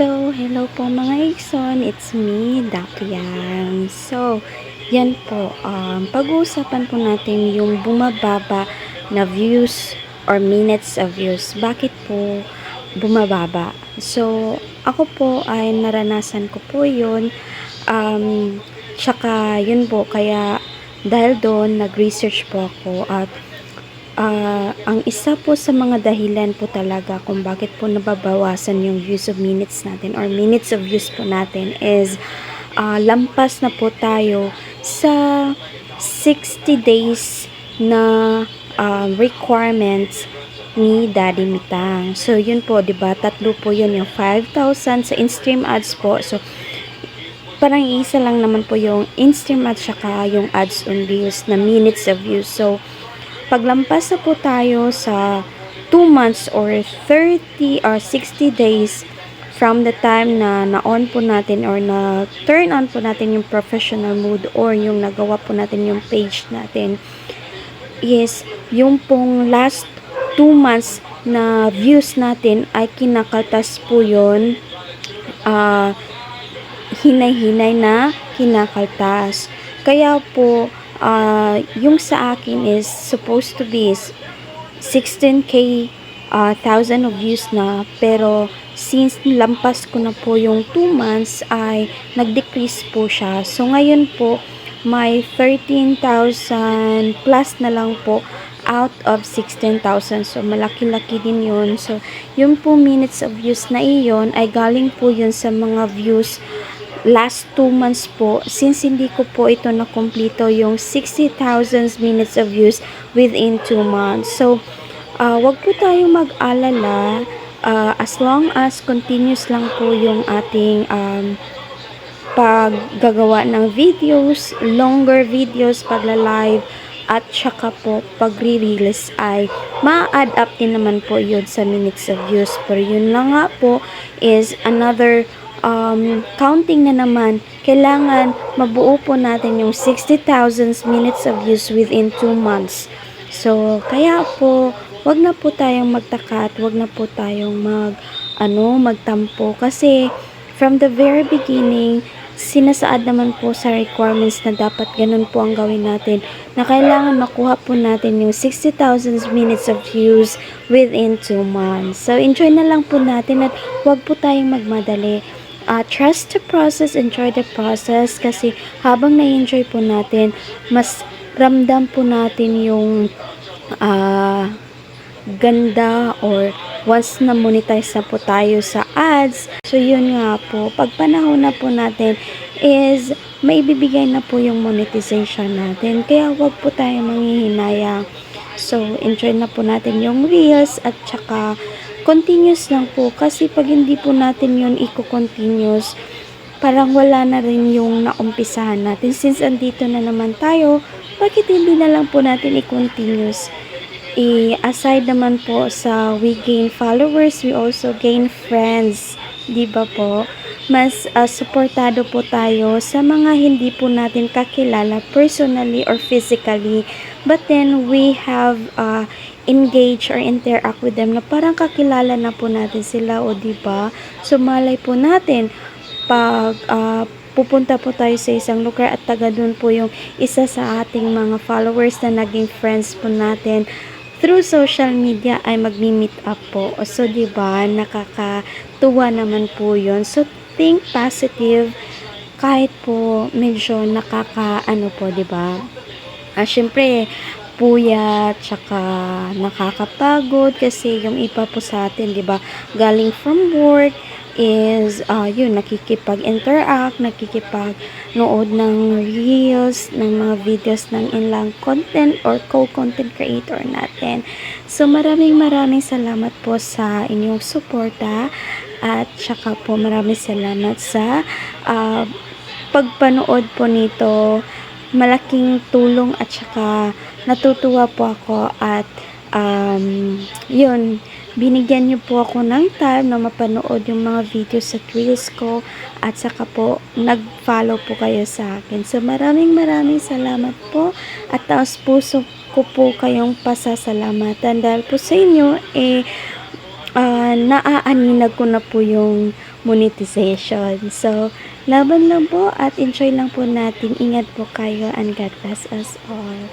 So, hello po mga Ixon. It's me, Dapiang. So, yan po. Um, pag-uusapan po natin yung bumababa na views or minutes of views. Bakit po bumababa? So, ako po ay naranasan ko po yun. Um, tsaka yun po, kaya dahil doon, nag-research po ako at Ah, ang isa po sa mga dahilan po talaga kung bakit po nababawasan yung views of minutes natin or minutes of views po natin is ah, lampas na po tayo sa 60 days na ah, requirements ni Daddy Mitang. So, yun po, di ba? Tatlo po yun, yung 5,000 sa in-stream ads po. So, parang isa lang naman po yung in-stream ads saka yung ads on reels na minutes of views. So, paglampas na po tayo sa 2 months or 30 or 60 days from the time na na-on po natin or na turn on po natin yung professional mode or yung nagawa po natin yung page natin is yung pong last 2 months na views natin ay kinakaltas po yun ah hinay-hinay na kinakaltas. Kaya po, ah, yung sa akin is supposed to be is 16k ah, thousand of views na pero since lampas ko na po yung 2 months ay nag-decrease po siya. So ngayon po may 13,000 plus na lang po out of 16,000. So malaki-laki din yun. So yung po minutes of views na iyon ay galing po yun sa mga views last 2 months po, since hindi ko po ito nakompleto yung 60,000 minutes of views within 2 months. So, uh, wag po tayong mag-alala uh, as long as continuous lang po yung ating um, paggagawa ng videos, longer videos, pagla-live, at saka po pagre-release ay ma-add up din naman po yun sa minutes of views. Pero yun lang nga po is another um, counting na naman, kailangan mabuo po natin yung 60,000 minutes of views within 2 months. So, kaya po, wag na po tayong magtaka at wag na po tayong mag, ano, magtampo. Kasi, from the very beginning, sinasaad naman po sa requirements na dapat ganun po ang gawin natin na kailangan makuha po natin yung 60,000 minutes of views within 2 months. So, enjoy na lang po natin at wag po tayong magmadali uh, trust the process, enjoy the process kasi habang na-enjoy po natin, mas ramdam po natin yung uh, ganda or once na monetize na po tayo sa ads. So, yun nga po. Pag panahon na po natin is may bibigay na po yung monetization natin. Kaya wag po tayo manghihinayang. So, enjoy na po natin yung reels at saka continuous lang po kasi pag hindi po natin yun i-continuous parang wala na rin yung naumpisahan natin. Since andito na naman tayo bakit hindi na lang po natin i-continuous? I aside naman po sa we gain followers we also gain friends di ba po mas uh, suportado po tayo sa mga hindi po natin kakilala personally or physically. But then we have uh, engage or interact with them na parang kakilala na po natin sila o di ba? So malay po natin pag uh, pupunta po tayo sa isang lugar at taga doon po yung isa sa ating mga followers na naging friends po natin through social media ay magmi-meet up po. So, di ba? Nakakatuwa naman po yon So, think positive kahit po medyo nakaka ano po, di ba? Ah, syempre, puyat, tsaka nakakapagod kasi yung iba po sa atin, 'di ba? Galing from work is uh, yun nakikipag-interact, nakikipag nood ng reels, ng mga videos ng ilang content or co-content creator natin. So maraming maraming salamat po sa inyong suporta at saka po maraming salamat sa uh, pagpanood po nito malaking tulong at saka natutuwa po ako at um, yun, binigyan niyo po ako ng time na mapanood yung mga videos sa reels ko at saka po nag-follow po kayo sa akin. So maraming maraming salamat po at taos puso ko po kayong pasasalamatan dahil po sa inyo eh uh, naaaninag ko na po yung monetization. So, laban lang po at enjoy lang po natin. Ingat po kayo and God bless us all.